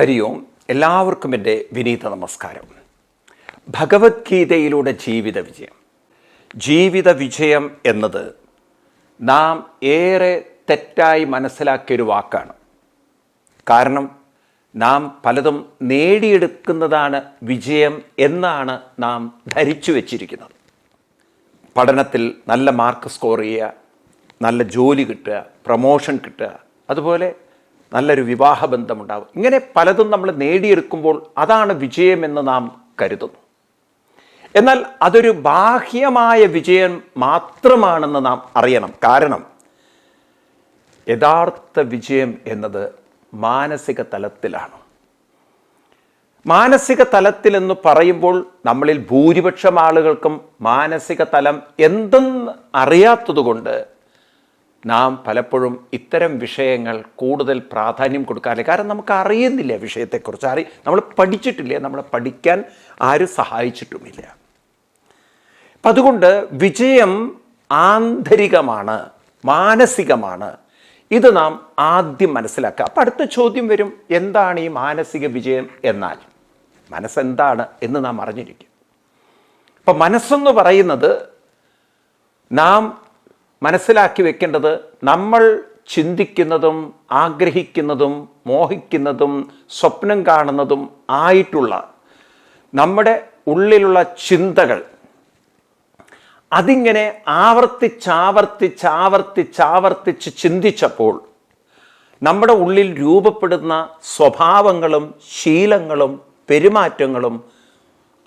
ഹരി ഓം. എല്ലാവർക്കും എന്റെ വിനീത നമസ്കാരം. ഭഗവത്ഗീതയിലൂടെ ജീവിത വിജയം. ജീവിത വിജയം എന്നത് നാം ഏറെ തെറ്റായി മനസ്സിലാക്കിയൊരു വാക്കാണ്. കാരണം നാം പലതും നേടിയെടുക്കുന്നതാണ് വിജയം എന്നാണ് നാം ധരിച്ചു വച്ചിരിക്കുന്നത്. പഠനത്തിൽ നല്ല മാർക്ക് സ്കോർ ചെയ്യുക നല്ല ജോലി കിട്ടുക പ്രമോഷൻ കിട്ടുക അതുപോലെ നല്ലൊരു വിവാഹ ബന്ധമുണ്ടാവും ഇങ്ങനെ പലതും നമ്മൾ നേടിയെടുക്കുമ്പോൾ അതാണ് വിജയമെന്ന് നാം കരുതുന്നു. എന്നാൽ അതൊരു ബാഹ്യമായ വിജയം മാത്രമാണെന്ന് നാം അറിയണം. കാരണം യഥാർത്ഥ വിജയം എന്നത് മാനസിക തലത്തിലാണ്. മാനസിക തലത്തിൽ എന്ന് പറയുമ്പോൾ നമ്മളിൽ ഭൂരിപക്ഷം ആളുകൾക്കും മാനസിക തലം എന്തെന്ന് അറിയാത്തതുകൊണ്ട് നാം പലപ്പോഴും ഇത്തരം വിഷയങ്ങൾ കൂടുതൽ പ്രാധാന്യം കൊടുക്കാറില്ല. കാരണം നമുക്ക് അറിയുന്നില്ല വിഷയത്തെക്കുറിച്ച്. അറി നമ്മൾ പഠിച്ചിട്ടില്ല നമ്മളെ പഠിക്കാൻ ആരും സഹായിച്ചിട്ടുമില്ല. അപ്പം അതുകൊണ്ട് വിജയം ആന്തരികമാണ് മാനസികമാണ്. ഇത് നാം ആദ്യം മനസ്സിലാക്കുക. അപ്പം അടുത്ത ചോദ്യം വരും എന്താണ് ഈ മാനസിക വിജയം എന്നാൽ? മനസ്സെന്താണ് എന്ന് നാം അറിഞ്ഞിരിക്കും. അപ്പം മനസ്സെന്ന് പറയുന്നത് നാം മനസ്സിലാക്കി വെക്കേണ്ടത് നമ്മൾ ചിന്തിക്കുന്നതും ആഗ്രഹിക്കുന്നതും മോഹിക്കുന്നതും സ്വപ്നം കാണുന്നതും ആയിട്ടുള്ള നമ്മുടെ ഉള്ളിലുള്ള ചിന്തകൾ. അതിങ്ങനെ ആവർത്തിച്ചാവർത്തിച്ചാവർത്തിച്ചാവർത്തിച്ച് ചിന്തിച്ചപ്പോൾ നമ്മുടെ ഉള്ളിൽ രൂപപ്പെടുന്ന സ്വഭാവങ്ങളും ശീലങ്ങളും പെരുമാറ്റങ്ങളും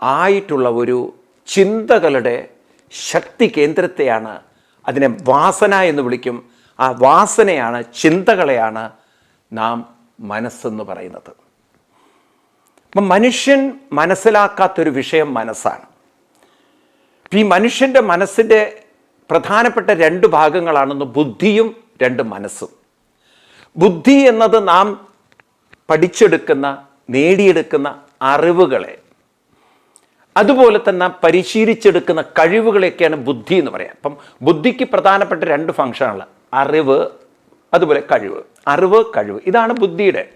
ആയിട്ടുള്ള ഒരു ചിന്തകളുടെ ശക്തി കേന്ദ്രത്തെയാണ് അതിനെ വാസന എന്ന് വിളിക്കും. ആ വാസനയാണ് ചിന്തകളെയാണ് നാം മനസ്സെന്ന് പറയുന്നത്. അപ്പം മനുഷ്യൻ മനസ്സിലാക്കാത്തൊരു വിഷയം മനസ്സാണ്. ഈ മനുഷ്യന്റെ മനസ്സിന്റെ പ്രധാനപ്പെട്ട രണ്ട് ഭാഗങ്ങളാണെന്ന് ബുദ്ധിയും രണ്ട് മനസ്സും. ബുദ്ധി എന്നത് നാം പഠിച്ചെടുക്കുന്ന നേടിയെടുക്കുന്ന അറിവുകളെ അതുപോലെ തന്നെ പരിശീലിച്ചെടുക്കുന്ന കഴിവുകളെയൊക്കെയാണ് ബുദ്ധി എന്ന് പറയാം. അപ്പം ബുദ്ധിക്ക് പ്രധാനപ്പെട്ട രണ്ട് ഫംഗ്ഷനാണ് അറിവ് അതുപോലെ കഴിവ്. അറിവ് കഴിവ്. ഇതാണ് ബുദ്ധിയുടെ.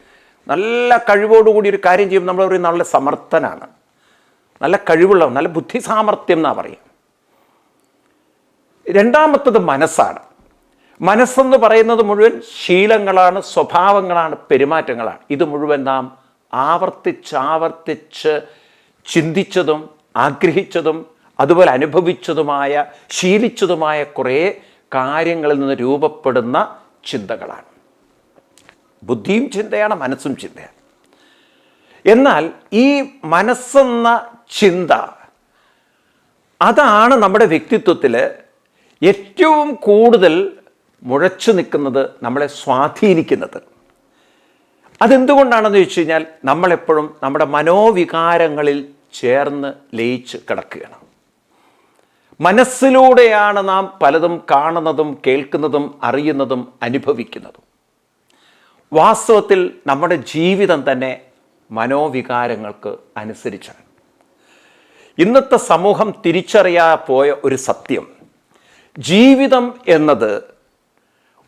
നല്ല കഴിവോടുകൂടി ഒരു കാര്യം ചെയ്യുമ്പോൾ നമ്മൾ പറയും നല്ല സമർത്ഥനാണ്. നല്ല കഴിവുള്ള നല്ല ബുദ്ധി സാമർത്ഥ്യം എന്നാ പറയും. രണ്ടാമത്തത് മനസ്സാണ്. മനസ്സെന്ന് പറയുന്നത് മുഴുവൻ ശീലങ്ങളാണ് സ്വഭാവങ്ങളാണ് പെരുമാറ്റങ്ങളാണ്. ഇത് മുഴുവൻ നാം ആവർത്തിച്ചാവർത്തിച്ച് ചിന്തിച്ചതും ആഗ്രഹിച്ചതും അതുപോലെ അനുഭവിച്ചതുമായ ശീലിച്ചതുമായ കുറേ കാര്യങ്ങളിൽ നിന്ന് രൂപപ്പെടുന്ന ചിന്തകളാണ്. ബുദ്ധിയും ചിന്തയാണ് മനസ്സും ചിന്തയാണ്. എന്നാൽ ഈ മനസ്സെന്ന ചിന്ത അതാണ് നമ്മുടെ വ്യക്തിത്വത്തിൽ ഏറ്റവും കൂടുതൽ മുഴച്ചു നിൽക്കുന്നത് നമ്മളെ സ്വാധീനിക്കുന്നത്. അതെന്തുകൊണ്ടാണെന്ന് ചോദിച്ചു കഴിഞ്ഞാൽ നമ്മളെപ്പോഴും നമ്മുടെ മനോവികാരങ്ങളിൽ ചേർന്ന് ലയിച്ച് കിടക്കുകയാണ്. മനസ്സിലൂടെയാണ് നാം പലതും കാണുന്നതും കേൾക്കുന്നതും അറിയുന്നതും അനുഭവിക്കുന്നതും. വാസ്തവത്തിൽ നമ്മുടെ ജീവിതം തന്നെ മനോവികാരങ്ങൾക്ക് അനുസരിച്ചാണ്. ഇന്നത്തെ സമൂഹം തിരിച്ചറിയാ പോയ ഒരു സത്യം. ജീവിതം എന്നത്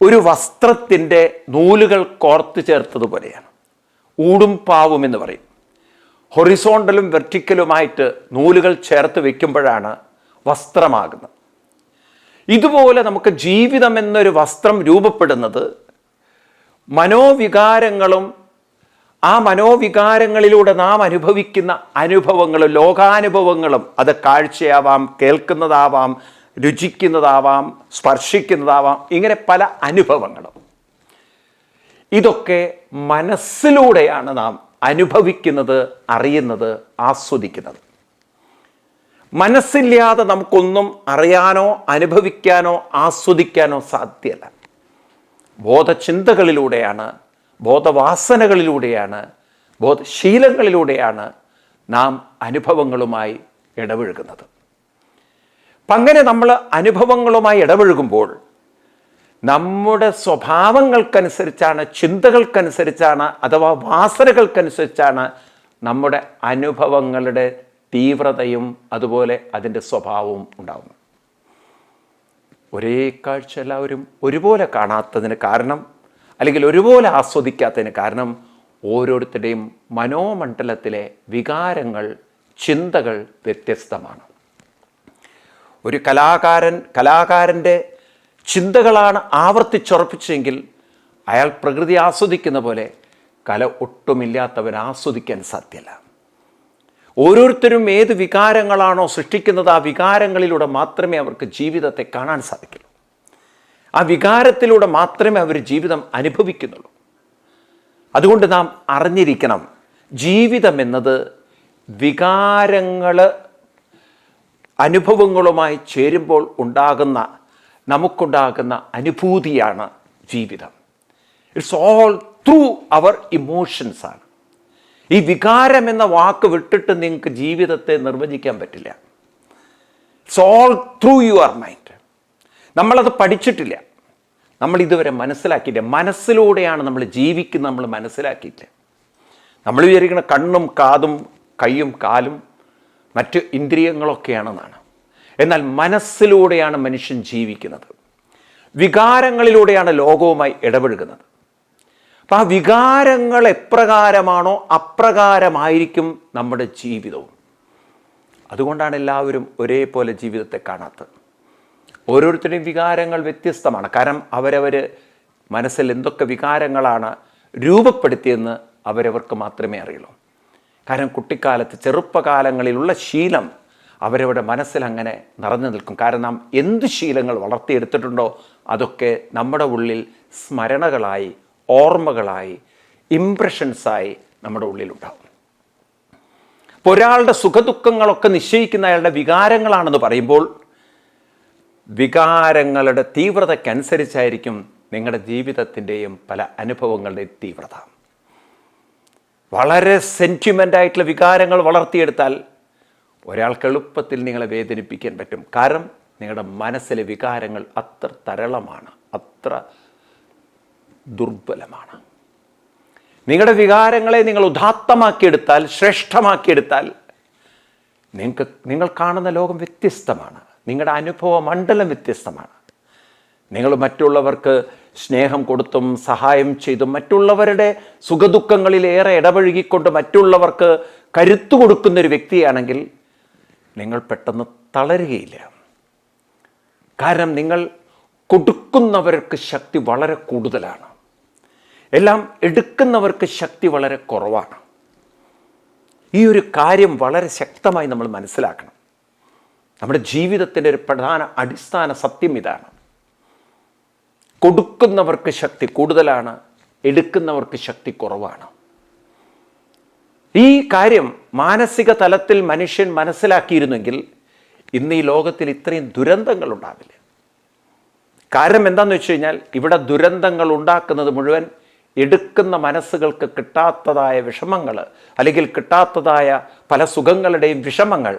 ഒരു വസ്ത്രത്തിന്റെ നൂലുകൾ കോർത്തു ചേർത്തതുപോലെയാണ്. ഊടും പാവും എന്ന് പറയും. ഹൊറിസോണ്ടലും വെർട്ടിക്കലുമായിട്ട് നൂലുകൾ ചേർത്ത് വെക്കുമ്പോഴാണ് വസ്ത്രമാകുന്നത്. ഇതുപോലെ നമുക്ക് ജീവിതം എന്നൊരു വസ്ത്രം രൂപപ്പെടുന്നത് മനോവികാരങ്ങളും ആ മനോവികാരങ്ങളിലൂടെ നാം അനുഭവിക്കുന്ന അനുഭവങ്ങളും ലോകാനുഭവങ്ങളും അത് കാഴ്ചയാവാം കേൾക്കുന്നതാവാം രുചിക്കുന്നതാവാം സ്പർശിക്കുന്നതാവാം ഇങ്ങനെ പല അനുഭവങ്ങളും. ഇതൊക്കെ മനസ്സിലൂടെയാണ് നാം അനുഭവിക്കുന്നത് അറിയുന്നത് ആസ്വദിക്കുന്നത്. മനസ്സില്ലാതെ നമുക്കൊന്നും അറിയാനോ അനുഭവിക്കാനോ ആസ്വദിക്കാനോ സാധ്യമല്ല ബോധചിന്തകളിലൂടെയാണ് ബോധവാസനകളിലൂടെയാണ് ബോധശീലങ്ങളിലൂടെയാണ് നാം അനുഭവങ്ങളുമായി ഇടപഴകുന്നത്. അപ്പം അങ്ങനെ നമ്മൾ അനുഭവങ്ങളുമായി ഇടപഴകുമ്പോൾ നമ്മുടെ സ്വഭാവങ്ങൾക്കനുസരിച്ചാണ് ചിന്തകൾക്കനുസരിച്ചാണ് അഥവാ വാസനകൾക്കനുസരിച്ചാണ് നമ്മുടെ അനുഭവങ്ങളുടെ തീവ്രതയും അതുപോലെ അതിന്റെ സ്വഭാവവും ഉണ്ടാകുന്നത് ഒരേ കാഴ്ച എല്ലാവരും ഒരുപോലെ കാണാത്തതിന് കാരണം അല്ലെങ്കിൽ ഒരുപോലെ ആസ്വദിക്കാത്തതിന് കാരണം ഓരോരുത്തരുടെയും മനോമണ്ഡലത്തിലെ വികാരങ്ങൾ ചിന്തകൾ വ്യത്യസ്തമാണ്. ഒരു കലാകാരൻ കലാകാരന്റെ ചിന്തകളാണ് ആവർത്തിച്ചുറപ്പിച്ചെങ്കിൽ അയാൾ പ്രകൃതി ആസ്വദിക്കുന്ന പോലെ കല ഒട്ടുമില്ലാത്തവൻ ആസ്വദിക്കാൻ സാധ്യല്ല. ഓരോരുത്തരും ഏത് വികാരങ്ങളാണോ സൃഷ്ടിക്കുന്നത് ആ വികാരങ്ങളിലൂടെ മാത്രമേ അവർക്ക് ജീവിതത്തെ കാണാൻ സാധിക്കുള്ളൂ ആ വികാരത്തിലൂടെ മാത്രമേ അവർ ജീവിതം അനുഭവിക്കുന്നുള്ളൂ. അതുകൊണ്ട് നാം അറിഞ്ഞിരിക്കണം ജീവിതം എന്നത് വികാരങ്ങൾ അനുഭവങ്ങളുമായി ചേരുമ്പോൾ ഉണ്ടാകുന്ന നമുക്കുണ്ടാകുന്ന അനുഭൂതിയാണ് ജീവിതം. It's all through our emotions ആണ്. ഈ വികാരം എന്ന വാക്ക് വിട്ടിട്ട് നിങ്ങൾക്ക് ജീവിതത്തെ നിർവചിക്കാൻ പറ്റില്ല. It's all through your mind നമ്മളത് പഠിച്ചിട്ടില്ല. നമ്മൾ ഇതുവരെ മനസ്സിലാക്കിയില്ല. മനസ്സിലൂടെയാണ് നമ്മൾ ജീവിക്കുന്നത് നമ്മൾ മനസ്സിലാക്കിയില്ല. നമ്മൾ വിചാരിക്കുന്ന കണ്ണും കാതും കൈയും കാലും മറ്റ് ഇന്ദ്രിയങ്ങളൊക്കെയാണെന്നാണ്. എന്നാൽ മനസ്സിലൂടെയാണ് മനുഷ്യൻ ജീവിക്കുന്നത്. വികാരങ്ങളിലൂടെയാണ് ലോകവുമായി ഇടപഴകുന്നത്. അപ്പം ആ വികാരങ്ങൾ എപ്രകാരമാണോ അപ്രകാരമായിരിക്കും നമ്മുടെ ജീവിതവും. അതുകൊണ്ടാണ് എല്ലാവരും ഒരേപോലെ ജീവിതത്തെ കാണാത്തത്. ഓരോരുത്തരുടെയും വികാരങ്ങൾ വ്യത്യസ്തമാണ്. കാരണം അവരവർ മനസ്സിൽ എന്തൊക്കെ വികാരങ്ങളാണ് രൂപപ്പെടുത്തിയെന്ന് അവരവർക്ക് മാത്രമേ അറിയുള്ളൂ. കാരണം കുട്ടിക്കാലത്ത് ചെറുപ്പകാലങ്ങളിലുള്ള ശീലം അവരവരുടെ മനസ്സിൽ അങ്ങനെ നിറഞ്ഞു നിൽക്കും. കാരണം നാം എന്ത് ശീലങ്ങൾ വളർത്തിയെടുത്തിട്ടുണ്ടോ അതൊക്കെ നമ്മുടെ ഉള്ളിൽ സ്മരണകളായി ഓർമ്മകളായി ഇംപ്രഷൻസായി നമ്മുടെ ഉള്ളിലുണ്ടാകും അപ്പോൾ ഒരാളുടെ സുഖദുഃഖങ്ങളൊക്കെ നിശ്ചയിക്കുന്ന അയാളുടെ വികാരങ്ങളാണെന്ന് പറയുമ്പോൾ വികാരങ്ങളുടെ തീവ്രതയ്ക്കനുസരിച്ചായിരിക്കും നിങ്ങളുടെ ജീവിതത്തിന്റെയും പല അനുഭവങ്ങളുടെയും തീവ്രത. വളരെ സെന്റിമെന്റ് ആയിട്ടുള്ള വികാരങ്ങൾ വളർത്തിയെടുത്താൽ ഒരാൾക്ക് എളുപ്പത്തിൽ നിങ്ങളെ വേദനിപ്പിക്കാൻ പറ്റും. കാരണം നിങ്ങളുടെ മനസ്സിലെ വികാരങ്ങൾ അത്ര തരളമാണ് അത്ര ദുർബലമാണ്. നിങ്ങളുടെ വികാരങ്ങളെ നിങ്ങൾ ഉദാത്തമാക്കിയെടുത്താൽ ശ്രേഷ്ഠമാക്കിയെടുത്താൽ നിങ്ങൾക്ക് നിങ്ങൾ കാണുന്ന ലോകം വ്യത്യസ്തമാണ്. നിങ്ങളുടെ അനുഭവ മണ്ഡലം വ്യത്യസ്തമാണ്. നിങ്ങൾ മറ്റുള്ളവർക്ക് സ്നേഹം കൊടുത്തും സഹായം ചെയ്തും മറ്റുള്ളവരുടെ സുഖദുഃഖങ്ങളിൽ ഏറെ ഇടപഴകിക്കൊണ്ട് മറ്റുള്ളവർക്ക് കരുത്തു കൊടുക്കുന്നൊരു വ്യക്തിയാണെങ്കിൽ നിങ്ങൾ പെട്ടെന്ന് തളരുകയില്ല. കാരണം നിങ്ങൾ കൊടുക്കുന്നവർക്ക് ശക്തി വളരെ കൂടുതലാണ്. എല്ലാം എടുക്കുന്നവർക്ക് ശക്തി വളരെ കുറവാണ്. ഈ ഒരു കാര്യം വളരെ ശക്തമായി നമ്മൾ മനസ്സിലാക്കണം. നമ്മുടെ ജീവിതത്തിന്റെ ഒരു പ്രധാന അടിസ്ഥാന സത്യം ഇതാണ്. കൊടുക്കുന്നവർക്ക് ശക്തി കൂടുതലാണ് എടുക്കുന്നവർക്ക് ശക്തി കുറവാണ്. ഈ കാര്യം മാനസിക തലത്തിൽ മനുഷ്യൻ മനസ്സിലാക്കിയിരുന്നെങ്കിൽ ഇന്ന് ഈ ലോകത്തിൽ ഇത്രയും ദുരന്തങ്ങൾ ഉണ്ടാവില്ല. കാരണം എന്താണെന്ന് വെച്ച് കഴിഞ്ഞാൽ ഇവിടെ ദുരന്തങ്ങൾ ഉണ്ടാക്കുന്നത് മുഴുവൻ എടുക്കുന്ന മനസ്സുകൾക്ക് കിട്ടാത്തതായ വിഷമങ്ങൾ അല്ലെങ്കിൽ കിട്ടാത്തതായ പല സുഖങ്ങളുടെയും വിഷമങ്ങൾ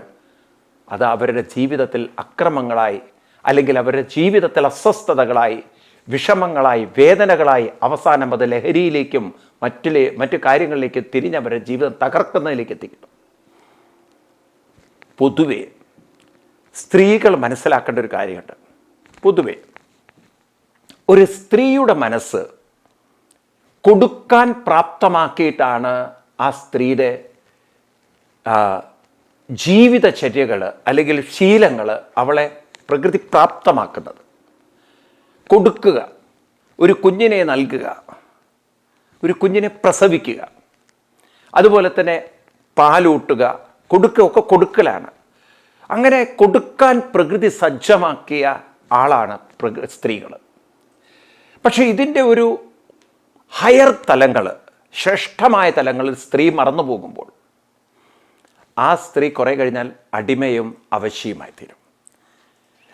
അത് അവരുടെ ജീവിതത്തിൽ അക്രമങ്ങളായി അല്ലെങ്കിൽ അവരുടെ ജീവിതത്തിൽ അസ്വസ്ഥതകളായി വിഷമങ്ങളായി വേദനകളായി അവസാനം അത് ലഹരിയിലേക്കും മറ്റിലെ മറ്റു കാര്യങ്ങളിലേക്ക് തിരിഞ്ഞവരെ ജീവിതം തകർക്കുന്നതിലേക്ക് എത്തിക്കുന്നു. പൊതുവെ സ്ത്രീകൾ മനസ്സിലാക്കേണ്ട ഒരു കാര്യമുണ്ട്. പൊതുവെ ഒരു സ്ത്രീയുടെ മനസ്സ് കൊടുക്കാൻ പ്രാപ്തമാക്കിയിട്ടാണ് ആ സ്ത്രീയുടെ ജീവിതചര്യകൾ അല്ലെങ്കിൽ ശീലങ്ങൾ അവളെ പ്രകൃതി പ്രാപ്തമാക്കുന്നത്. കൊടുക്കുക. ഒരു കുഞ്ഞിനെ നൽകുക. ഒരു കുഞ്ഞിനെ പ്രസവിക്കുക. അതുപോലെ തന്നെ പാലൂട്ടുക. കൊടുക്കുക ഒക്കെ കൊടുക്കലാണ്. അങ്ങനെ കൊടുക്കാൻ പ്രകൃതി സജ്ജമാക്കിയ ആളാണ് സ്ത്രീകൾ പക്ഷേ ഇതിന്റെ ഒരു ഹയർ തലങ്ങൾ ശ്രേഷ്ഠമായ തലങ്ങളിൽ സ്ത്രീ മറന്നു പോകുമ്പോൾ ആ സ്ത്രീ കുറേ കഴിഞ്ഞാൽ അടിമയും അവശ്യമായി തീരും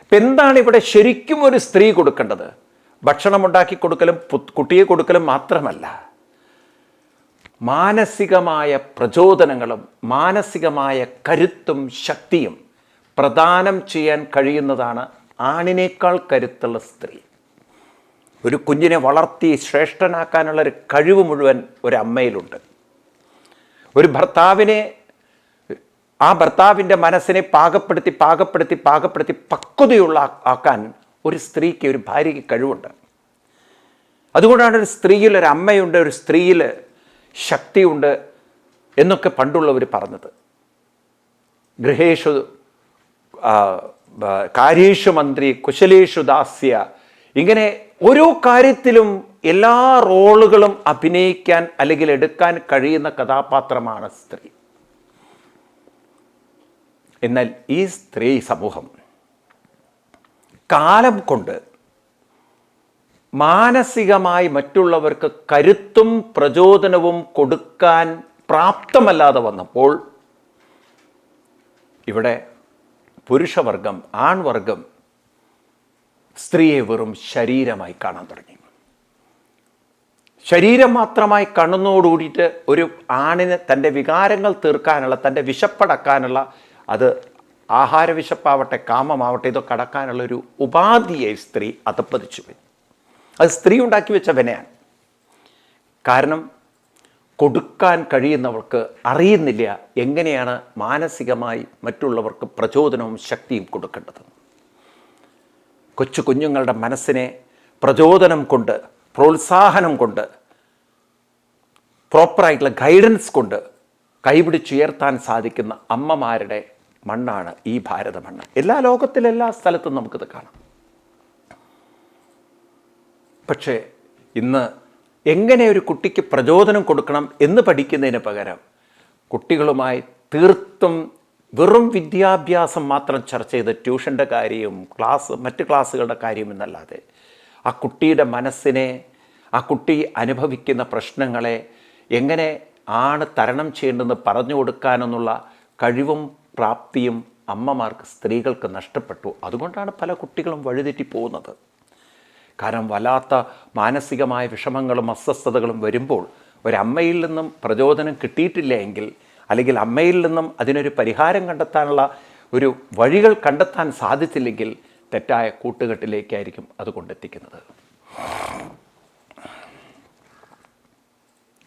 ഇപ്പം എന്താണ് ഇവിടെ ശരിക്കും ഒരു സ്ത്രീ കൊടുക്കേണ്ടത്? ഭക്ഷണം ഉണ്ടാക്കി കൊടുക്കലും കുട്ടിയെ കൊടുക്കലും മാത്രമല്ല. മാനസികമായ പ്രചോദനങ്ങളും മാനസികമായ കരുത്തും ശക്തിയും പ്രദാനം ചെയ്യാൻ കഴിയുന്നതാണ് ആണിനേക്കാൾ കരുത്തുള്ള സ്ത്രീ. ഒരു കുഞ്ഞിനെ വളർത്തി ശ്രേഷ്ഠനാക്കാനുള്ള ഒരു കഴിവ് മുഴുവൻ ഒരു അമ്മയിലുണ്ട് ഒരു ഭർത്താവിനെ ആ ഭർത്താവിന്റെ മനസ്സിനെ പാകപ്പെടുത്തി പാകപ്പെടുത്തി പാകപ്പെടുത്തി പക്വതയുള്ള ആക്കാൻ ഒരു സ്ത്രീക്ക് ഒരു ഭാര്യയ്ക്ക് കഴിവുണ്ട്. അതുകൊണ്ടാണ് ഒരു സ്ത്രീയിൽ ഒരു അമ്മയുണ്ട് ഒരു സ്ത്രീയിൽ ശക്തിയുണ്ട് എന്നൊക്കെ പണ്ടുള്ളവർ പറഞ്ഞത്. ഗൃഹേഷു കാര്യേഷു മന്ത്രി കുശലേഷു ദാസ്യ ഇങ്ങനെ ഓരോ കാര്യത്തിലും എല്ലാ റോളുകളും അഭിനയിക്കാൻ അല്ലെങ്കിൽ എടുക്കാൻ കഴിയുന്ന കഥാപാത്രമാണ് സ്ത്രീ. എന്നാൽ ഈ സ്ത്രീ സമൂഹം കാലം കൊണ്ട് മാനസികമായി മറ്റുള്ളവർക്ക് കരുത്തും പ്രചോദനവും കൊടുക്കാൻ പ്രാപ്തമല്ലാതെ വന്നപ്പോൾ ഇവിടെ പുരുഷവർഗം ആൺവർഗം സ്ത്രീയെ വെറും ശരീരമായി കാണാൻ തുടങ്ങി. ശരീരം മാത്രമായി കണ്ണുന്നോടുകൂടിയിട്ട് ഒരു ആണിന് തന്റെ വികാരങ്ങൾ തീർക്കാനുള്ള തന്റെ വിശപ്പടക്കാനുള്ള അത് ആഹാരവിശപ്പാവട്ടെ കാമമാവട്ടെ ഇതൊക്കെ അടക്കാനുള്ളൊരു ഉപാധിയെ സ്ത്രീ അതപ്പതിച്ചു പോയി. അത് സ്ത്രീ ഉണ്ടാക്കി വെച്ച വിനയാണ്. കാരണം കൊടുക്കാൻ കഴിയുന്നവർക്ക് അറിയുന്നില്ല എങ്ങനെയാണ് മാനസികമായി മറ്റുള്ളവർക്ക് പ്രചോദനവും ശക്തിയും കൊടുക്കേണ്ടത്. കൊച്ചു കുഞ്ഞുങ്ങളുടെ മനസ്സിനെ പ്രചോദനം കൊണ്ട് പ്രോത്സാഹനം കൊണ്ട് പ്രോപ്പറായിട്ടുള്ള ഗൈഡൻസ് കൊണ്ട് കൈപിടിച്ചുയർത്താൻ സാധിക്കുന്ന അമ്മമാരുടെ മണ്ണാണ് ഈ ഭാരത മണ്ണ് എല്ലാ ലോകത്തിലെല്ലാ സ്ഥലത്തും നമുക്കിത് കാണാം. പക്ഷേ ഇന്ന് എങ്ങനെ ഒരു കുട്ടിക്ക് പ്രചോദനം കൊടുക്കണം എന്ന് പഠിക്കുന്നതിന് പകരം കുട്ടികളുമായി തീർത്തും വെറും വിദ്യാഭ്യാസം മാത്രം ചർച്ച ചെയ്ത് ട്യൂഷന്റെ കാര്യവും ക്ലാസ് മറ്റ് ക്ലാസ്സുകളുടെ കാര്യവും എന്നല്ലാതെ ആ കുട്ടിയുടെ മനസ്സിനെ ആ കുട്ടി അനുഭവിക്കുന്ന പ്രശ്നങ്ങളെ എങ്ങനെ ആണ് തരണം ചെയ്യേണ്ടതെന്ന് പറഞ്ഞു കൊടുക്കാനെന്നുള്ള കഴിവും പ്രാപ്തിയും അമ്മമാർക്ക് സ്ത്രീകൾക്ക് നഷ്ടപ്പെട്ടു. അതുകൊണ്ടാണ് പല കുട്ടികളും വഴിതെറ്റി പോകുന്നത്. കാരണം വല്ലാത്ത മാനസികമായ വിഷമങ്ങളും അസ്വസ്ഥതകളും വരുമ്പോൾ ഒരമ്മയിൽ നിന്നും പ്രചോദനം കിട്ടിയിട്ടില്ല എങ്കിൽ അല്ലെങ്കിൽ അമ്മയിൽ നിന്നും അതിനൊരു പരിഹാരം കണ്ടെത്താനുള്ള ഒരു വഴികൾ കണ്ടെത്താൻ സാധിച്ചില്ലെങ്കിൽ തെറ്റായ കൂട്ടുകെട്ടിലേക്കായിരിക്കും അത് കൊണ്ടെത്തിക്കുന്നത്.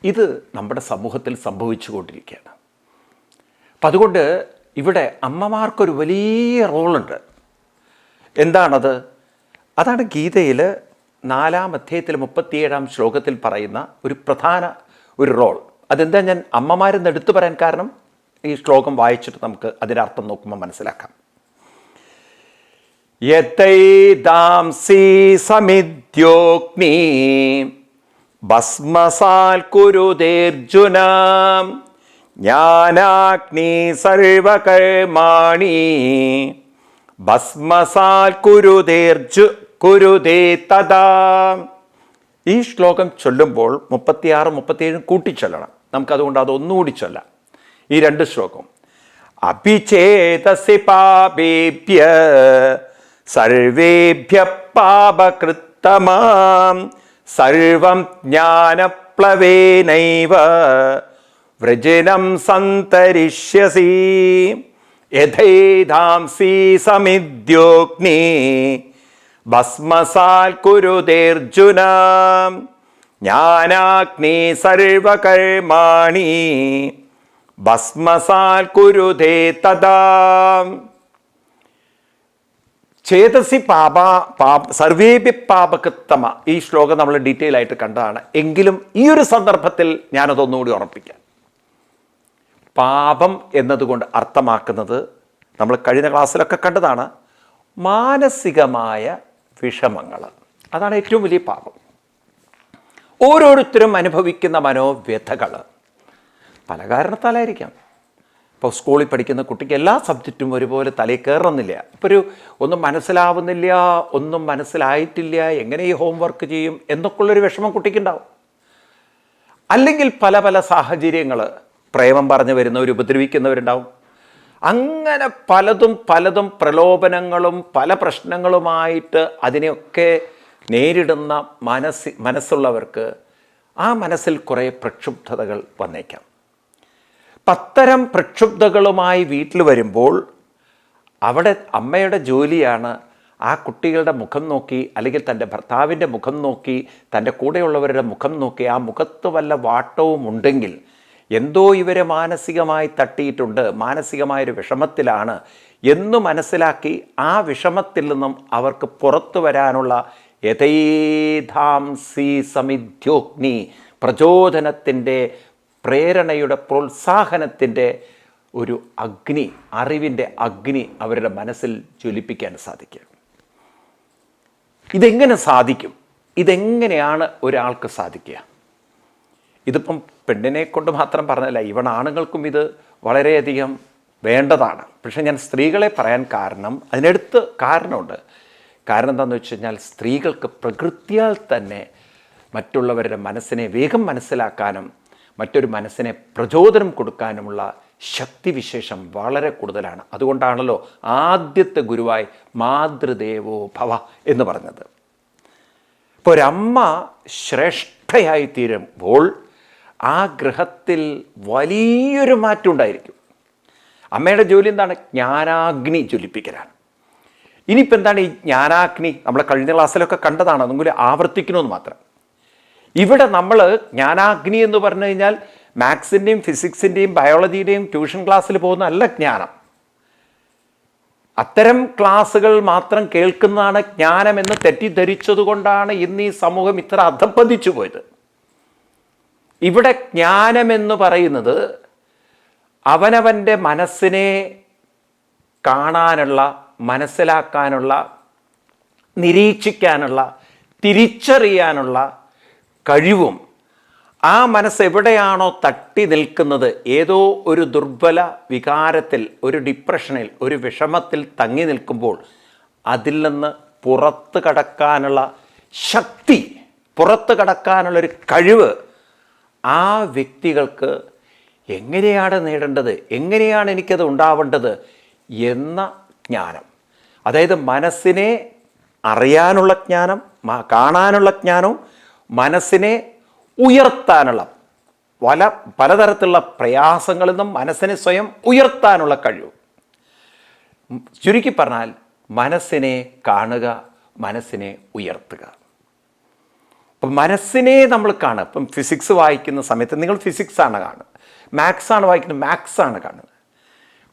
ഇത് നമ്മുടെ സമൂഹത്തിൽ സംഭവിച്ചുകൊണ്ടിരിക്കുകയാണ് അപ്പം അതുകൊണ്ട് ഇവിടെ അമ്മമാർക്കൊരു വലിയ റോളുണ്ട്. എന്താണത്? അതാണ് ഗീതയിൽ നാലാം അധ്യായത്തിൽ മുപ്പത്തിയേഴാം ശ്ലോകത്തിൽ പറയുന്ന ഒരു പ്രധാന ഒരു റോൾ. അതെന്താ ഞാൻ അമ്മമാരെന്ന് എടുത്തു പറയാൻ കാരണം? ഈ ശ്ലോകം വായിച്ചിട്ട് നമുക്ക് അതിന്റെ അർത്ഥം നോക്കുമ്പോൾ മനസ്സിലാക്കാം ഭസ്മസാൽ കുരുതേർജുന ജ്ഞാനാഗ്നി സർവകർമാണി ഭസ്മസാൽ കുരുതേർജു കുരുതേ തഥാ. ഈ ശ്ലോകം ചൊല്ലുമ്പോൾ മുപ്പത്തിയാറ് മുപ്പത്തിയേഴും കൂട്ടിച്ചൊല്ലണം. നമുക്കതുകൊണ്ട് അതൊന്നുകൂടി ചൊല്ലാം. ഈ രണ്ട് ശ്ലോകം അഭിചേതസി പാപേഭ്യ സർവേഭ്യ പാപകൃത്തമാം. സർവം ജ്ഞാനപ്ലവേനൈവ. വൃജനം സന്തരിഷ്യസി. യഥൈധാംസി സമിദ്യോഗ്നി. ഭസ്മസാൽ കുരുതേർജുന. ജ്ഞാനാഗ്നി സർവകർമാണി. ഭസ്മസാൽ കുരുതേ തഥാ ചേതസി പാപ പാപ സർവേപി പാപകൃത്തമ ഈ ശ്ലോകം നമ്മൾ ഡീറ്റെയിൽ ആയിട്ട് കണ്ടതാണ്. എങ്കിലും ഈ ഒരു സന്ദർഭത്തിൽ ഞാനതൊന്നുകൂടി ഉറപ്പിക്കാം. പാപം എന്നതുകൊണ്ട് അർത്ഥമാക്കുന്നത് നമ്മൾ കഴിഞ്ഞ ക്ലാസ്സിലൊക്കെ കണ്ടതാണ് മാനസികമായ വിഷമങ്ങൾ. അതാണ് ഏറ്റവും വലിയ പാപം. ഓരോരുത്തരും അനുഭവിക്കുന്ന മനോവ്യഥകൾ. പല കാരണത്താലായിരിക്കാം. ഇപ്പോൾ സ്കൂളിൽ പഠിക്കുന്ന കുട്ടിക്ക് എല്ലാ സബ്ജക്റ്റും ഒരുപോലെ തലയിൽ കയറുന്നില്ല. ഇപ്പോൾ ഒരു ഒന്നും മനസ്സിലാവുന്നില്ല ഒന്നും മനസ്സിലായിട്ടില്ല എങ്ങനെ ഈ ഹോംവർക്ക് ചെയ്യും എന്നൊക്കെയുള്ളൊരു വിഷമം കുട്ടിക്കുണ്ടാവും. അല്ലെങ്കിൽ പല പല സാഹചര്യങ്ങൾ പ്രേമം പറഞ്ഞു വരുന്നവർ ഉപദ്രവിക്കുന്നവരുണ്ടാവും. അങ്ങനെ പലതും പലതും പ്രലോഭനങ്ങളും പല പ്രശ്നങ്ങളുമായിട്ട് അതിനെയൊക്കെ നേരിടുന്ന മനസ്സി മനസ്സുള്ളവർക്ക് ആ മനസ്സിൽ കുറേ പ്രക്ഷുബ്ധതകൾ വന്നേക്കാം. പത്തരം പ്രക്ഷുബ്ധകളുമായി വീട്ടിൽ വരുമ്പോൾ അവിടെ അമ്മയുടെ ജോലിയാണ് ആ കുട്ടികളുടെ മുഖം നോക്കി അല്ലെങ്കിൽ തന്റെ ഭർത്താവിന്റെ മുഖം നോക്കി തന്റെ കൂടെയുള്ളവരുടെ മുഖം നോക്കി ആ മുഖത്ത് വല്ല വാട്ടവും ഉണ്ടെങ്കിൽ എന്തോ ഇവരെ മാനസികമായി തട്ടിയിട്ടുണ്ട് മാനസികമായൊരു വിഷമത്തിലാണ് എന്ന് മനസ്സിലാക്കി ആ വിഷമത്തിൽ നിന്നും അവർക്ക് പുറത്തു വരാനുള്ള യഥൈധാംസി സമിധ്യോഗ്നി പ്രചോദനത്തിന്റെ പ്രേരണയുടെ പ്രോത്സാഹനത്തിന്റെ ഒരു അഗ്നി അറിവിന്റെ അഗ്നി അവരുടെ മനസ്സിൽ ജ്വലിപ്പിക്കാൻ സാധിക്കും. ഇതെങ്ങനെ സാധിക്കും? ഇതെങ്ങനെയാണ് ഒരാൾക്ക് സാധിക്കുക? ഇതിപ്പം പെണ്ണിനെ കൊണ്ട് മാത്രം പറഞ്ഞല്ല ഇവൺ ആണുങ്ങൾക്കും ഇത് വളരെയധികം വേണ്ടതാണ്. പക്ഷേ ഞാൻ സ്ത്രീകളെ പറയാൻ കാരണം അതിനടുത്ത് കാരണമുണ്ട്. കാരണം എന്താണെന്ന് വെച്ച് കഴിഞ്ഞാൽ സ്ത്രീകൾക്ക് പ്രകൃതിയാൽ തന്നെ മറ്റുള്ളവരുടെ മനസ്സിനെ വേഗം മനസ്സിലാക്കാനും മറ്റൊരു മനസ്സിനെ പ്രചോദനം കൊടുക്കാനുമുള്ള ശക്തിവിശേഷം വളരെ കൂടുതലാണ്. അതുകൊണ്ടാണല്ലോ ആദ്യത്തെ ഗുരുവായി മാതൃദേവോ ഭവ എന്ന് പറഞ്ഞത്. ഇപ്പോൾ ഒരമ്മ ശ്രേഷ്ഠയായി തീരുമ്പോൾ ആ ഗ്രഹത്തിൽ വലിയൊരു മാറ്റം ഉണ്ടായിരിക്കും അമ്മയുടെ ജോലി എന്താണ്? ജ്ഞാനാഗ്നി ജ്വലിപ്പിക്കലാണ്. ഇനിയിപ്പോൾ എന്താണ് ഈ ജ്ഞാനാഗ്നി? നമ്മൾ കഴിഞ്ഞ ക്ലാസ്സിലൊക്കെ കണ്ടതാണ്. അതുപോലെ ആവർത്തിക്കണമെന്ന് മാത്രം. ഇവിടെ നമ്മൾ ജ്ഞാനാഗ്നി എന്ന് പറഞ്ഞു കഴിഞ്ഞാൽ മാത്സിന്റെയും ഫിസിക്സിന്റെയും ബയോളജിയുടെയും ട്യൂഷൻ ക്ലാസ്സിൽ പോകുന്ന അല്ല ജ്ഞാനം. അത്തരം ക്ലാസ്സുകൾ മാത്രം കേൾക്കുന്നതാണ് ജ്ഞാനമെന്ന് തെറ്റിദ്ധരിച്ചതുകൊണ്ടാണ് ഇന്ന് ഈ സമൂഹം ഇത്ര അധപ്പതിച്ചു പോയത്. ഇവിടെ ജ്ഞാനമെന്ന് പറയുന്നത് അവനവന്റെ മനസ്സിനെ കാണാനുള്ള മനസ്സിലാക്കാനുള്ള നിരീക്ഷിക്കാനുള്ള തിരിച്ചറിയാനുള്ള കഴിവും ആ മനസ്സ് എവിടെയാണോ തട്ടി നിൽക്കുന്നത് ഏതോ ഒരു ദുർബല വികാരത്തിൽ ഒരു ഡിപ്രഷനിൽ ഒരു വിഷമത്തിൽ തങ്ങി നിൽക്കുമ്പോൾ അതിൽ നിന്ന് പുറത്ത് കടക്കാനുള്ള ശക്തി പുറത്ത് കടക്കാനുള്ളൊരു കഴിവ് ആ വ്യക്തികൾക്ക് എങ്ങനെയാണ് നേടേണ്ടത്? എങ്ങനെയാണ് എനിക്കത് ഉണ്ടാവേണ്ടത്? എന്ന ജ്ഞാനം. അതായത് മനസ്സിനെ അറിയാനുള്ള ജ്ഞാനം കാണാനുള്ള ജ്ഞാനവും മനസ്സിനെ ഉയർത്താനുള്ള പല പലതരത്തിലുള്ള പ്രയാസങ്ങളിൽ നിന്നും മനസ്സിനെ സ്വയം ഉയർത്താനുള്ള കഴിവ്. ചുരുക്കി പറഞ്ഞാൽ മനസ്സിനെ കാണുക മനസ്സിനെ ഉയർത്തുക. അപ്പം മനസ്സിനെ നമ്മൾ കാണുക. ഇപ്പം ഫിസിക്സ് വായിക്കുന്ന സമയത്ത് നിങ്ങൾ ഫിസിക്സ് ആണ് കാണുക. മാത്സ് ആണ് വായിക്കുന്നത്. മാത്സ് ആണ് കാണുന്നത്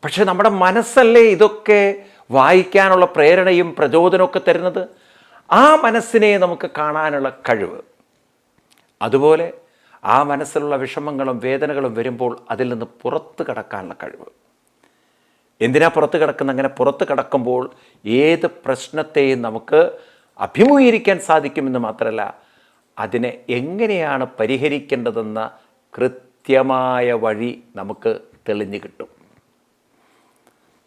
പക്ഷെ നമ്മുടെ മനസ്സല്ലേ ഇതൊക്കെ വായിക്കാനുള്ള പ്രേരണയും പ്രചോദനമൊക്കെ തരുന്നത്? ആ മനസ്സിനെ നമുക്ക് കാണാനുള്ള കഴിവ്. അതുപോലെ ആ മനസ്സിലുള്ള വിഷമങ്ങളും വേദനകളും വരുമ്പോൾ അതിൽ നിന്ന് പുറത്ത് കടക്കാനുള്ള കഴിവ്. എന്തിനാ പുറത്ത് കിടക്കുന്ന അങ്ങനെ പുറത്ത് കിടക്കുമ്പോൾ ഏത് പ്രശ്നത്തെയും നമുക്ക് അഭിമുഖീകരിക്കാൻ സാധിക്കുമെന്ന് മാത്രമല്ല അതിനെ എങ്ങനെയാണ് പരിഹരിക്കേണ്ടതെന്ന കൃത്യമായ വഴി നമുക്ക് തെളിഞ്ഞു കിട്ടും.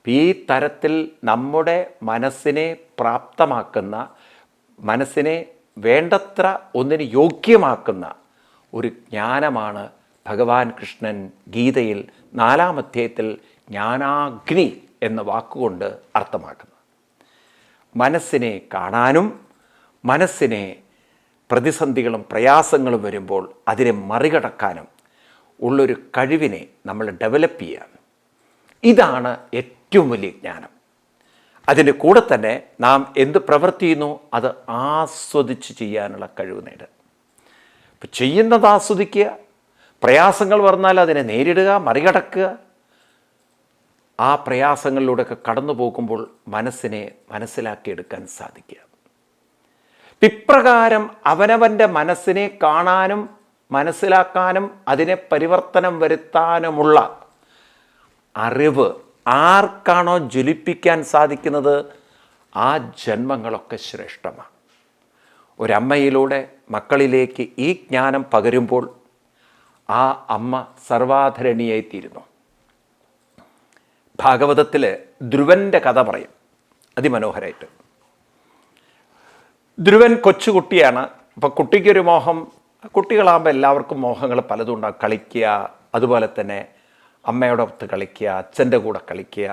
ഈ തരത്തിൽ നമ്മുടെ മനസ്സിനെ പ്രാപ്തമാക്കുന്ന മനസ്സിനെ വേണ്ടത്ര ഒന്നിന് യോഗ്യമാക്കുന്ന ഒരു ജ്ഞാനമാണ് ഭഗവാൻ കൃഷ്ണൻ ഗീതയിൽ നാലാം അധ്യായത്തിൽ ജ്ഞാനാഗ്നി എന്ന വാക്കുകൊണ്ട് അർത്ഥമാക്കുന്നത്. മനസ്സിനെ കാണാനും മനസ്സിനെ പ്രതിസന്ധികളും പ്രയാസങ്ങളും വരുമ്പോൾ അതിനെ മറികടക്കാനും ഉള്ളൊരു കഴിവിനെ നമ്മൾ ഡെവലപ്പ് ചെയ്യാൻ. ഇതാണ് ഏറ്റവും വലിയ ജ്ഞാനം. അതിന്റെ കൂടെ തന്നെ നാം എന്ത് പ്രവർത്തിയുന്നു അത് ആസ്വദിച്ച് ചെയ്യാനുള്ള കഴിവ് നേടുക. ഇപ്പം ചെയ്യുന്നത് ആസ്വദിക്കുക പ്രയാസങ്ങൾ വന്നാൽ അതിനെ നേരിടുക മറികടക്കുക. ആ പ്രയാസങ്ങളിലൂടെയൊക്കെ കടന്നു പോകുമ്പോൾ മനസ്സിനെ മനസ്സിലാക്കിയെടുക്കാൻ സാധിക്കുക. ഇപ്രകാരം അവനവന്റെ മനസ്സിനെ കാണാനും മനസ്സിലാക്കാനും അതിനെ പരിവർത്തനം വരുത്താനുമുള്ള അറിവ് ആർക്കാണോ ജ്വലിപ്പിക്കാൻ സാധിക്കുന്നത്? ആ ജന്മങ്ങളൊക്കെ ശ്രേഷ്ഠമാണ്. ഒരമ്മയിലൂടെ മക്കളിലേക്ക് ഈ ജ്ഞാനം പകരുമ്പോൾ ആ അമ്മ സർവാധരണിയായിത്തീരുന്നു. ഭാഗവതത്തിൽ ധ്രുവന്റെ കഥ പറയും. അതിമനോഹരമായിട്ട് ധ്രുവൻ കൊച്ചുകുട്ടിയാണ്. അപ്പോൾ കുട്ടിക്കൊരു മോഹം കുട്ടികളാകുമ്പോൾ എല്ലാവർക്കും മോഹങ്ങൾ പലതും ഉണ്ടാകും കളിക്കുക അതുപോലെ തന്നെ അമ്മയോടൊത്ത് കളിക്കുക അച്ഛന്റെ കൂടെ കളിക്കുക.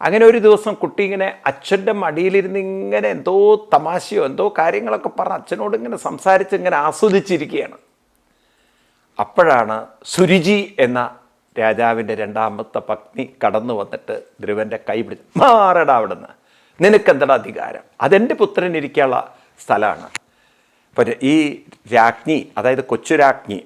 അങ്ങനെ ഒരു ദിവസം കുട്ടി ഇങ്ങനെ അച്ഛന്റെ മടിയിലിരുന്ന് ഇങ്ങനെ എന്തോ തമാശയോ എന്തോ കാര്യങ്ങളൊക്കെ പറഞ്ഞ് അച്ഛനോട് ഇങ്ങനെ സംസാരിച്ച് ഇങ്ങനെ ആസ്വദിച്ചിരിക്കുകയാണ്. അപ്പോഴാണ് സുരുചി എന്ന രാജാവിന്റെ രണ്ടാമത്തെ പത്നി കടന്നു വന്നിട്ട് ധ്രുവന്റെ കൈ പിടിച്ച് മാറടാ അവിടുന്ന്. നിനക്കെന്തടാ അധികാരം അതെന്റെ പുത്രൻ ഇരിക്കാനുള്ള സ്ഥലമാണ് അപ്പം ഈ രാജ്ഞി അതായത് കൊച്ചു രാജ്ഞി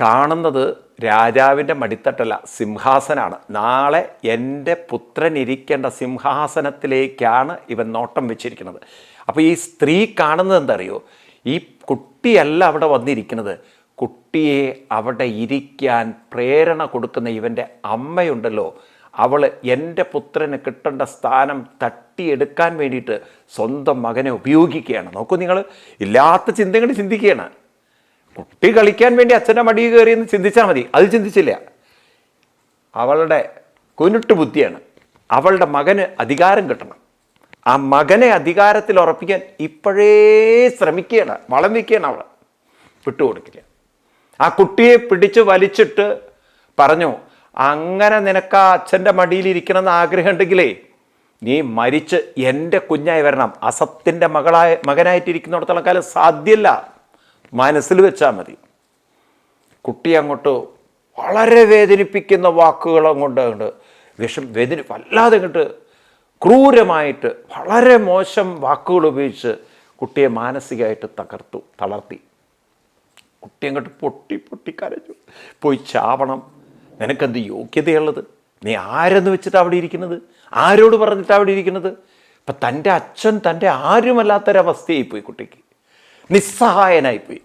കാണുന്നത് രാജാവിന്റെ മടിത്തട്ടല്ല സിംഹാസനാണ്. നാളെ എന്റെ പുത്രൻ ഇരിക്കേണ്ട സിംഹാസനത്തിലേക്കാണ് ഇവൻ നോട്ടം വെച്ചിരിക്കുന്നത്. അപ്പോൾ ഈ സ്ത്രീ കാണുന്നത് എന്തറിയോ? ഈ കുട്ടിയല്ല അവിടെ വന്നിരിക്കുന്നത്. കുട്ടിയെ അവിടെ ഇരിക്കാൻ പ്രേരണ കൊടുക്കുന്ന ഇവന്റെ അമ്മയുണ്ടല്ലോ. അവൾ എന്റെ പുത്രന് കിട്ടേണ്ട സ്ഥാനം തട്ടിയെടുക്കാൻ വേണ്ടിയിട്ട് സ്വന്തം മകനെ ഉപയോഗിക്കുകയാണ്. നോക്കൂ നിങ്ങൾ ഇല്ലാത്ത ചിന്തകൾ ചിന്തിക്കുകയാണ്. കുട്ടി കളിക്കാൻ വേണ്ടി അച്ഛന്റെ മടി കയറിയെന്ന് ചിന്തിച്ചാൽ മതി. അത് ചിന്തിച്ചില്ല. അവളുടെ കുനുട്ട് ബുദ്ധിയാണ്. അവളുടെ മകന് അധികാരം കിട്ടണം. ആ മകനെ അധികാരത്തിൽ ഉറപ്പിക്കാൻ ഇപ്പോഴേ ശ്രമിക്കുകയാണ്. വളം വയ്ക്കുകയാണ് അവൾ വിട്ടുകൊടുക്കില്ല. ആ കുട്ടിയെ പിടിച്ച് വലിച്ചിട്ട് പറഞ്ഞു അങ്ങനെ നിനക്ക് ആ അച്ഛന്റെ മടിയിലിരിക്കണമെന്ന് ആഗ്രഹമുണ്ടെങ്കിലേ നീ മരിച്ച് എന്റെ കുഞ്ഞായി വരണം. അസത്തിന്റെ മകളായ മകനായിട്ടിരിക്കുന്നിടത്തോളം കാലം സാധ്യല്ല. മനസ്സിൽ വെച്ചാൽ മതി. കുട്ടി അങ്ങോട്ട് വളരെ വേദനിപ്പിക്കുന്ന വാക്കുകൾ അങ്ങോട്ട് അങ്ങോട്ട് വിഷം വേദന വല്ലാതെ അങ്ങോട്ട് ക്രൂരമായിട്ട് വളരെ മോശം വാക്കുകൾ ഉപയോഗിച്ച് കുട്ടിയെ മാനസികമായിട്ട് തകർത്തു തളർത്തി. കുട്ടി അങ്ങോട്ട് പൊട്ടി പൊട്ടി കരഞ്ഞു. പോയി ചാവണം. നിനക്കെന്ത് യോഗ്യതയുള്ളത്? നീ ആരെന്ന് വെച്ചിട്ട് അവിടെ ഇരിക്കുന്നത്? ആരോട് പറഞ്ഞിട്ട് അവിടെ ഇരിക്കുന്നത്? ഇപ്പം തന്റെ അച്ഛൻ തന്റെ ആരുമല്ലാത്തൊരവസ്ഥയായി പോയി കുട്ടിക്ക്. നിസ്സഹായനായിപ്പോയി.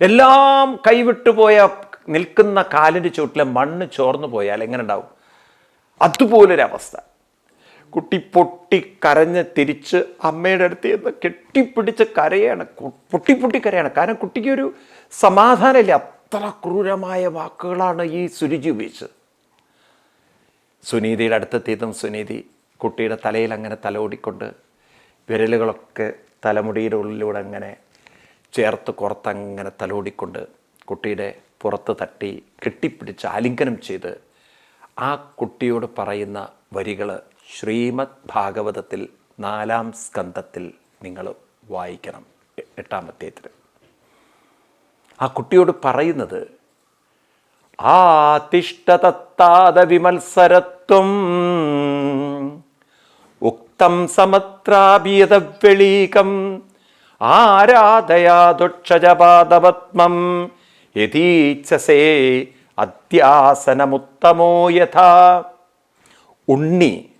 എല്ലാം കൈവിട്ടുപോയ നിൽക്കുന്ന കാലിന്റെ ചുവട്ടിലെ മണ്ണ് ചോർന്നു പോയാൽ എങ്ങനെ ഉണ്ടാവും? അതുപോലൊരവസ്ഥ. കുട്ടി പൊട്ടി കരഞ്ഞ് തിരിച്ച് അമ്മയുടെ അടുത്ത് ചെന്ന് കെട്ടിപ്പിടിച്ച് കരയാണ്. പൊട്ടി പൊട്ടി കരയാണ്. കാരണം കുട്ടിക്ക് ഒരു സമാധാനമില്ല. അത്ര ക്രൂരമായ വാക്കുകളാണ് ഈ സുരുചി ഉപയോഗിച്ചത് സുനീതിയുടെ അടുത്തെത്തിയതും സുനീതി കുട്ടിയുടെ തലയിൽ അങ്ങനെ തലോടിക്കൊണ്ട് വിരലുകളൊക്കെ തലമുടിയുടെ ഉള്ളിലൂടെ അങ്ങനെ ചേർത്ത് പുറത്തങ്ങനെ തലോടിക്കൊണ്ട് കുട്ടിയുടെ പുറത്ത് തട്ടി കെട്ടിപ്പിടിച്ച് ആലിംഗനം ചെയ്ത് ആ കുട്ടിയോട് പറയുന്ന വരികൾ ശ്രീമദ് ഭാഗവതത്തിൽ നാലാം സ്കന്ധത്തിൽ നിങ്ങൾ വായിക്കണം. എട്ടാമത്തെ എട്ടാം അധ്യായത്തിൽ ആ കുട്ടിയോട് പറയുന്നത് ആതിഷ്ഠതത്താത വിമത്സരത്വം ഉക്തം സമത്രാപിയത വെളീകം ആരാധയാദുക്ഷജപാദപത്മം യതീച്ഛസേ അധ്യാസനമുത്തമോ യഥാ? ഉണ്ണി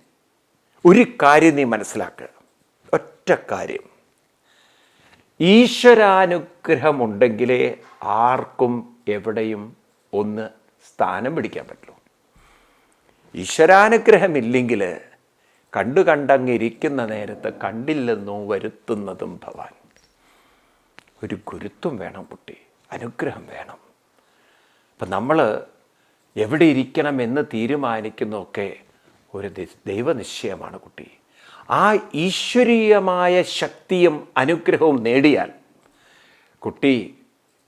ഒരു കാര്യം നീ മനസ്സിലാക്കുക. ഒറ്റ കാര്യം. ഈശ്വരാനുഗ്രഹമുണ്ടെങ്കിലേ ആർക്കും എവിടെയും ഒന്ന് സ്ഥാനം പിടിക്കാൻ പറ്റുള്ളൂ ഈശ്വരാനുഗ്രഹമില്ലെങ്കിൽ കണ്ടു കണ്ടങ്ങിരിക്കുന്ന നേരത്ത് കണ്ടില്ലെന്നോ വരുത്തുന്നതും ഭവാൻ. ഒരു ഗുരുത്വം വേണം കുട്ടി അനുഗ്രഹം വേണം. അപ്പം നമ്മൾ എവിടെ ഇരിക്കണം എന്ന് തീരുമാനിക്കുന്നതൊക്കെ ഒരു ദൈവനിശ്ചയമാണ് കുട്ടി. ആ ഈശ്വരീയമായ ശക്തിയും അനുഗ്രഹവും നേടിയാൽ കുട്ടി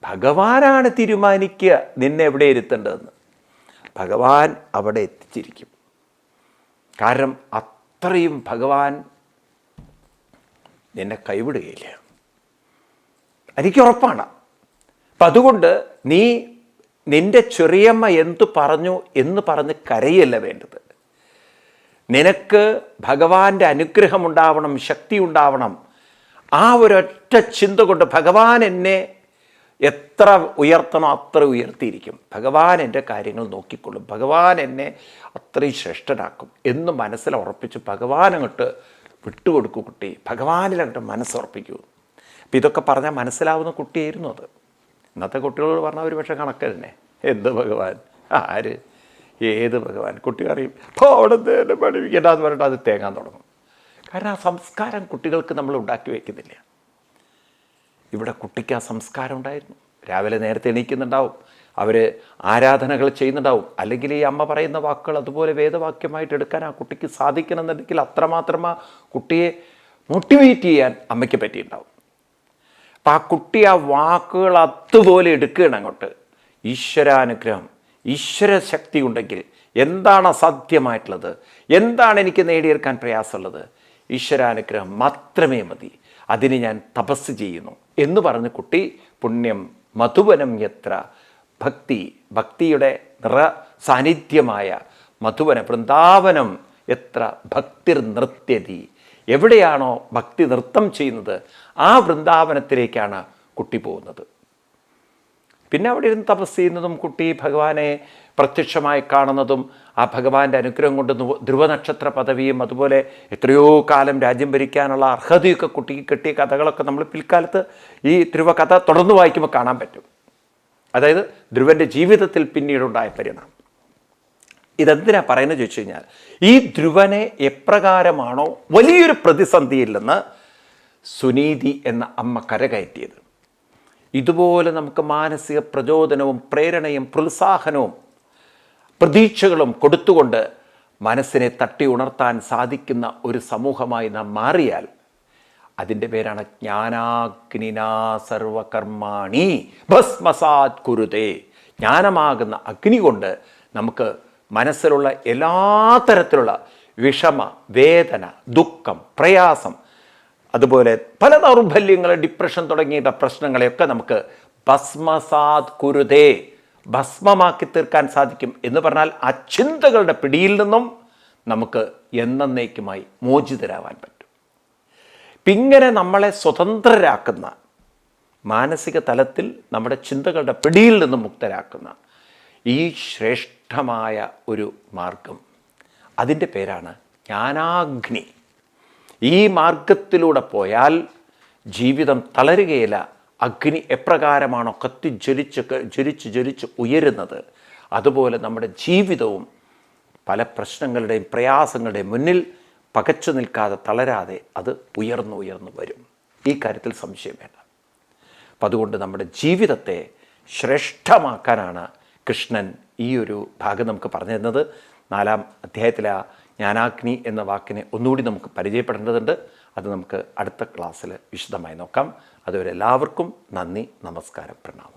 ഭഗവാനാണ് തീരുമാനിക്കുക നിന്നെ എവിടെ ഇരുത്തേണ്ടതെന്ന്. ഭഗവാൻ അവിടെ എത്തിച്ചിരിക്കും. കാരണം അത്രയും ഭഗവാൻ നിന്നെ കൈവിടുകയില്ല. എനിക്ക് ഉറപ്പാണ് അപ്പം അതുകൊണ്ട് നീ നിന്റെ ചെറിയമ്മ എന്തു പറഞ്ഞു എന്ന് പറഞ്ഞ് കരയല്ല വേണ്ടത്. നിനക്ക് ഭഗവാന്റെ അനുഗ്രഹം ഉണ്ടാവണം ശക്തി ഉണ്ടാവണം ആ ഒരൊറ്റ ചിന്ത കൊണ്ട് ഭഗവാൻ എന്നെ എത്ര ഉയർത്തണോ അത്ര ഉയർത്തിയിരിക്കും. ഭഗവാൻ എന്റെ കാര്യങ്ങൾ നോക്കിക്കൊള്ളും. ഭഗവാൻ എന്നെ അത്രയും ശ്രേഷ്ഠനാക്കും എന്ന് മനസ്സിൽ ഉറപ്പിച്ച് ഭഗവാൻ അങ്ങോട്ട് വിട്ടുകൊടുക്കും കുട്ടി. ഭഗവാനിൽ അങ്ങോട്ട് മനസ്സുറപ്പിക്കൂ. അപ്പം ഇതൊക്കെ പറഞ്ഞാൽ മനസ്സിലാവുന്ന കുട്ടിയായിരുന്നു അത്. ഇന്നത്തെ കുട്ടികളോട് പറഞ്ഞാൽ ഒരു പക്ഷേ കണക്ക് തന്നെ. എന്ത് ഭഗവാൻ? ആര്? ഏത് ഭഗവാൻ? കുട്ടി അറിയും അപ്പോൾ അവിടെ നിന്ന് പഠിപ്പിക്കേണ്ട എന്ന് പറഞ്ഞിട്ട് അത് തേങ്ങാൻ തുടങ്ങും. കാരണം ആ സംസ്കാരം കുട്ടികൾക്ക് നമ്മൾ ഉണ്ടാക്കി വയ്ക്കുന്നില്ല ഇവിടെ കുട്ടിക്ക് ആ സംസ്കാരം ഉണ്ടായിരുന്നു. രാവിലെ നേരത്തെ എണീക്കുന്നുണ്ടാവും. അവർ ആരാധനകൾ ചെയ്യുന്നുണ്ടാവും. അല്ലെങ്കിൽ ഈ അമ്മ പറയുന്ന വാക്കുകൾ അതുപോലെ വേദവാക്യമായിട്ട് എടുക്കാൻ ആ കുട്ടിക്ക് സാധിക്കണമെന്നുണ്ടെങ്കിൽ അത്രമാത്രം ആ കുട്ടിയെ മോട്ടിവേറ്റ് ചെയ്യാൻ അമ്മയ്ക്ക് പറ്റിയിട്ടുണ്ടാവും. അപ്പം ആ കുട്ടി ആ വാക്കുകൾ അതുപോലെ എടുക്കുകയാണ് അങ്ങോട്ട്. ഈശ്വരാനുഗ്രഹം. ഈശ്വര ശക്തി ഉണ്ടെങ്കിൽ എന്താണ് അസാധ്യമായിട്ടുള്ളത്? എന്താണ് എനിക്ക് നേടിയെടുക്കാൻ പ്രയാസമുള്ളത്? ഈശ്വരാനുഗ്രഹം മാത്രമേ മതി. അതിന് ഞാൻ തപസ് ചെയ്യുന്നു. എന്ന് പറഞ്ഞ് കുട്ടി പുണ്യം മധുവനം എത്ര ഭക്തി ഭക്തിയുടെ നിറ സാന്നിധ്യമായ മധുവന വൃന്ദാവനം എത്ര ഭക്തിർ നൃത്യതി എവിടെയാണോ ഭക്തി നൃത്തം ചെയ്യുന്നത് ആ വൃന്ദാവനത്തിലേക്കാണ് കുട്ടി പോകുന്നത്. പിന്നെ അവിടെ ഇരുന്ന് തപസ് ചെയ്യുന്നതും കുട്ടി ഭഗവാനെ പ്രത്യക്ഷമായി കാണുന്നതും ആ ഭഗവാന്റെ അനുഗ്രഹം കൊണ്ട് ധ്രുവ- നക്ഷത്ര പദവിയും അതുപോലെ എത്രയോ കാലം രാജ്യം ഭരിക്കാനുള്ള അർഹതയൊക്കെ കുട്ടിക്ക് കിട്ടിയ കഥകളൊക്കെ നമ്മൾ പിൽക്കാലത്ത് ഈ ധ്രുവ കഥ തുടർന്ന് വായിക്കുമ്പോൾ കാണാൻ പറ്റും. അതായത് ധ്രുവന്റെ ജീവിതത്തിൽ പിന്നീടുണ്ടായ പരിണാമം. ഇതെന്തിനാ പറയുന്നത് ചോദിച്ചു കഴിഞ്ഞാൽ ഈ ധ്രുവനെ എപ്രകാരമാണോ വലിയൊരു പ്രതിസന്ധിയിൽ നിന്ന് സുനീതി എന്ന അമ്മ കരകയറ്റിയത്. ഇതുപോലെ നമുക്ക് മാനസിക പ്രചോദനവും പ്രേരണയും പ്രോത്സാഹനവും പ്രതീക്ഷകളും കൊടുത്തുകൊണ്ട് മനസ്സിനെ തട്ടി ഉണർത്താൻ സാധിക്കുന്ന ഒരു സമൂഹമായി നാം മാറിയാൽ അതിന്റെ പേരാണ് ജ്ഞാനാഗ്നിനാ സർവകർമാണി ഭസ്മസാത് കുരുതേ. ജ്ഞാനമാകുന്ന അഗ്നി കൊണ്ട് നമുക്ക് മനസ്സിലുള്ള എല്ലാ തരത്തിലുള്ള വിഷമ വേദന ദുഃഖം പ്രയാസം അതുപോലെ പല ദൗർബല്യങ്ങൾ ഡിപ്രഷൻ തുടങ്ങിയ പ്രശ്നങ്ങളെയൊക്കെ നമുക്ക് ഭസ്മസാദ് കുരുതേ ഭസ്മമാക്കി തീർക്കാൻ സാധിക്കും എന്ന് പറഞ്ഞാൽ ആ ചിന്തകളുടെ പിടിയിൽ നിന്നും നമുക്ക് എന്നേക്കുമായി മോചിതരാവാൻ പറ്റും. പിങ്ങനെ നമ്മളെ സ്വതന്ത്രരാക്കുന്ന മാനസിക തലത്തിൽ നമ്മുടെ ചിന്തകളുടെ പിടിയിൽ നിന്നും മുക്തരാക്കുന്ന ഈ ശ്രേഷ്ഠമായ ഒരു മാർഗം അതിന്റെ പേരാണ് ജ്ഞാനാഗ്നി. ഈ മാർഗത്തിലൂടെ പോയാൽ ജീവിതം തളരുകയില്ല. അഗ്നി എപ്രകാരമാണോ കത്തി ജ്വലിച്ച് ജ്വലിച്ച് ജ്വലിച്ച് ഉയരുന്നത്? അതുപോലെ നമ്മുടെ ജീവിതവും പല പ്രശ്നങ്ങളുടെയും പ്രയാസങ്ങളുടെയും മുന്നിൽ പകച്ചു നിൽക്കാതെ തളരാതെ അത് ഉയർന്നു ഉയർന്നു വരും. ഈ കാര്യത്തിൽ സംശയം വേണ്ട. അപ്പം അതുകൊണ്ട് നമ്മുടെ ജീവിതത്തെ ശ്രേഷ്ഠമാക്കാനാണ് കൃഷ്ണൻ ഈ ഒരു ഭാഗം നമുക്ക് പറഞ്ഞു തരുന്നത്. നാലാം അധ്യായത്തിലെ ജ്ഞാനാഗ്നി എന്ന വാക്കിനെ ഒന്നുകൂടി നമുക്ക് പരിചയപ്പെടേണ്ടതുണ്ട്. അത് നമുക്ക് അടുത്ത ക്ലാസ്സിൽ വിശദമായി നോക്കാം. അതുവരെ എല്ലാവർക്കും നന്ദി നമസ്കാരം പ്രണാമം.